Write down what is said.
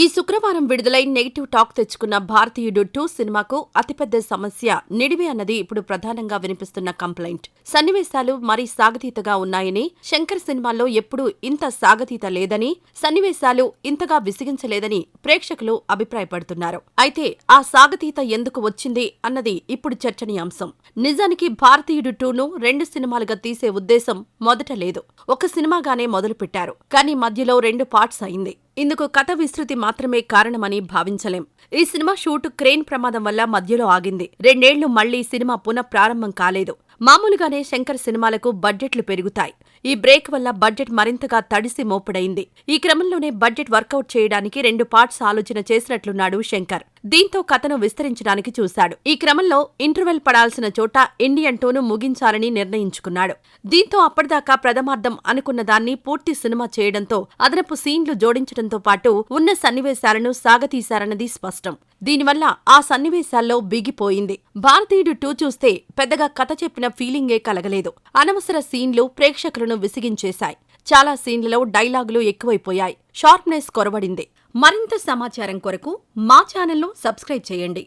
ఈ శుక్రవారం విడుదలై నెగిటివ్ టాక్ తెచ్చుకున్న భారతీయుడు టూ సినిమాకు అతిపెద్ద సమస్య నిడివి అన్నది ఇప్పుడు ప్రధానంగా వినిపిస్తున్న కంప్లైంట్. సన్నివేశాలు మరీ సాగతీతగా ఉన్నాయని శంకర్ సినిమాల్లో ఎప్పుడూ ఇంత సాగతీత లేదని సన్నివేశాలు ఇంతగా విసిగించలేదని ప్రేక్షకులు అభిప్రాయపడుతున్నారు. అయితే ఆ సాగతీత ఎందుకు వచ్చింది అన్నది ఇప్పుడు చర్చనీయాంశం. నిజానికి భారతీయుడు టూను రెండు సినిమాలుగా తీసే ఉద్దేశం మొదట లేదు. ఒక సినిమాగానే మొదలుపెట్టారు. కానీ మధ్యలో రెండు పార్ట్స్ అయింది. ఇందుకు కథ విస్తృతి మాత్రమే కారణమని భావించలేం. ఈ సినిమా షూట్ క్రేన్ ప్రమాదం వల్ల మధ్యలో ఆగింది. రెండేళ్ళు మళ్ళీ సినిమా పునః ప్రారంభం కాలేదు. మామూలుగానే శంకర్ సినిమాలకు బడ్జెట్లు పెరుగుతాయి. ఈ బ్రేక్ వల్ల బడ్జెట్ మరింతగా తడిసి మోపుడైంది. ఈ క్రమంలోనే బడ్జెట్ వర్కౌట్ చేయడానికి రెండు పార్ట్స్ ఆలోచన చేసినట్లున్నాడు శంకర్. దీంతో కథను విస్తరించడానికి చూశాడు. ఈ క్రమంలో ఇంటర్వెల్ పడాల్సిన చోట ఇండియన్ టోను ముగించాలని నిర్ణయించుకున్నాడు. దీంతో అప్పటిదాకా ప్రథమార్థం అనుకున్న దాన్ని పూర్తి సినిమా చేయడంతో అదనపు సీన్లు జోడించడంతో పాటు ఉన్న సన్నివేశాలను సాగతీశారన్నది స్పష్టం. దీనివల్ల ఆ సన్నివేశాల్లో బిగిపోయింది. భారతీయుడు టూ చూస్తే పెద్దగా కథ చెప్పిన ఫీలింగే కలగలేదు. అనవసర సీన్లు ప్రేక్షకులను విసిగించేశాయి. చాలా సీన్లలో డైలాగులు ఎక్కువైపోయాయి. షార్ప్నెస్ కొరవడింది. మరింత సమాచారం కొరకు మా ఛానల్ను సబ్స్క్రైబ్ చేయండి.